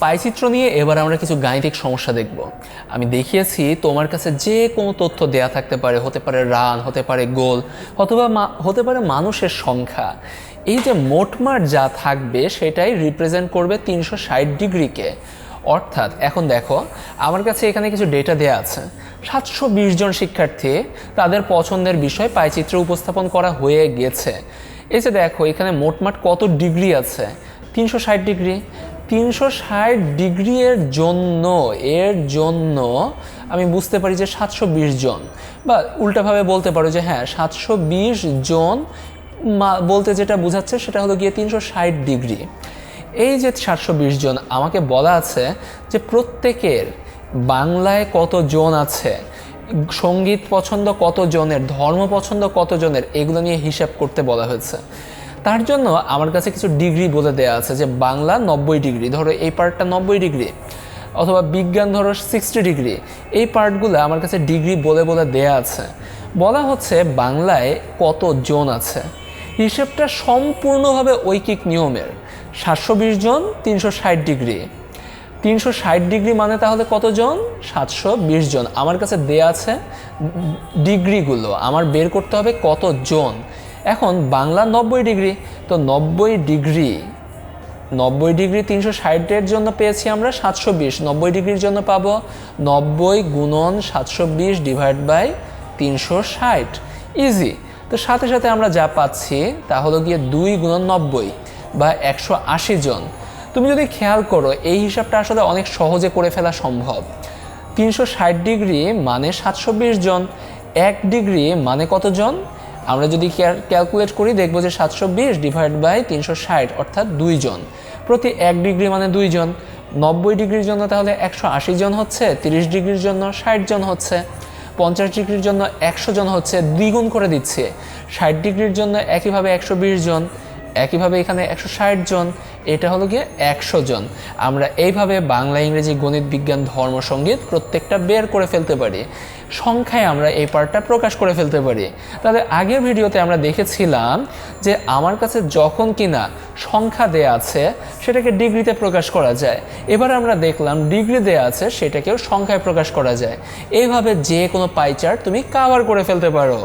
পাইচিত্র নিয়ে এবার আমরা কিছু গাণিতিক সমস্যা দেখব। আমি দেখিয়েছি তোমার কাছে যে কোনো তথ্য দেয়া থাকতে পারে, হতে পারে রান, হতে পারে গোল, অথবা হতে পারে মানুষের সংখ্যা। এই যে মোটমাট যা থাকবে সেটাই রিপ্রেজেন্ট করবে তিনশো ষাট ডিগ্রিকে। অর্থাৎ, এখন দেখো, আমার কাছে এখানে কিছু ডেটা দেয়া আছে। সাতশো বিশ জন শিক্ষার্থী, তাদের পছন্দের বিষয় পাইচিত্র উপস্থাপন করা হয়ে গেছে। এই যে দেখো, এখানে মোটমাট কত ডিগ্রি আছে? তিনশো ষাট ডিগ্রি। তিনশো ষাট ডিগ্রি এর জন্য এর জন্য আমি বুঝতে পারি যে সাতশো বিশ জন। বা উল্টাভাবে বলতে পারো যে হ্যাঁ সাতশো বিশ জন বলতে যেটা বোঝাচ্ছে সেটা হলো গিয়ে তিনশো ষাট ডিগ্রি। এই যে সাতশো বিশ জন, আমাকে বলা আছে যে প্রত্যেকের বাংলায় কত জন আছে, সংগীত পছন্দ কত জনের, ধর্ম পছন্দ কত জনের, এগুলো নিয়ে হিসাব করতে বলা হয়েছে। তার জন্য আমার কাছে কিছু ডিগ্রি বলে দেওয়া আছে যে বাংলা নব্বই ডিগ্রি। ধরো এই পার্টটা নব্বই ডিগ্রি, অথবা বিজ্ঞান ধরো সিক্সটি ডিগ্রি, এই পার্টগুলো আমার কাছে ডিগ্রি বলে বলে দেয়া আছে। বলা হচ্ছে বাংলায় কত জন আছে? হিসেবটা সম্পূর্ণভাবে ঐকিক নিয়মের। সাতশো বিশ জন, তিনশো ষাট ডিগ্রি। তিনশো ষাট ডিগ্রি মানে তাহলে কতজন? সাতশো বিশ জন। আমার কাছে দেয়া আছে ডিগ্রিগুলো। আমার বের করতে হবে কত জন এখন বাংলা নব্বই ডিগ্রি, তো নব্বই ডিগ্রি নব্বই ডিগ্রি তিনশো ষাটের জন্য পেয়েছি আমরা সাতশো বিশ, নব্বই ডিগ্রির জন্য পাবো নব্বই গুণন সাতশো বিশ ডিভাইড বাই তিনশো ষাট। ইজি তো সাথে সাথে আমরা যা পাচ্ছি তা হলো গিয়ে দুই গুণন নব্বই বা একশো আশি জন। তুমি যদি খেয়াল করো, এই হিসাবটা আসলে অনেক সহজে করে ফেলা সম্ভব। তিনশো ষাট ডিগ্রি মানে সাতশো বিশ জন, এক ডিগ্রি মানে কতজন আমরা যদি ক্যালকুলেট করি, দেখব যে সাতশো বিশ ডিভাইড বাই তিনশো ষাট, অর্থাৎ দুইজন। প্রতি এক ডিগ্রি মানে দুইজন। নব্বই ডিগ্রির জন্য তাহলে একশো আশি জন হচ্ছে, তিরিশ ডিগ্রির জন্য ষাট জন হচ্ছে, পঞ্চাশ ডিগ্রির জন্য একশো জন হচ্ছে, দ্বিগুণ করে দিচ্ছে। ষাট ডিগ্রির জন্য একইভাবে একশো বিশ জন একইভাবে এখানে একশো ষাট জন, এটা হলো গিয়ে একশো জন। আমরা এইভাবে বাংলা, ইংরেজি, গণিত, বিজ্ঞান, ধর্ম, সংগীত প্রত্যেকটা বের করে ফেলতে পারি। সংখ্যায় আমরা এই পার্টটা প্রকাশ করে ফেলতে পারি। তাহলে আগের ভিডিওতে আমরা দেখেছিলাম যে আমার কাছে যখন কিনা সংখ্যা দেয়া আছে, সেটাকে ডিগ্রিতে প্রকাশ করা যায়। এবার আমরা দেখলাম ডিগ্রি দেয়া আছে, সেটাকেও সংখ্যায় প্রকাশ করা যায়। এইভাবে যে কোনো পাই চার্ট তুমি কাভার করে ফেলতে পারো।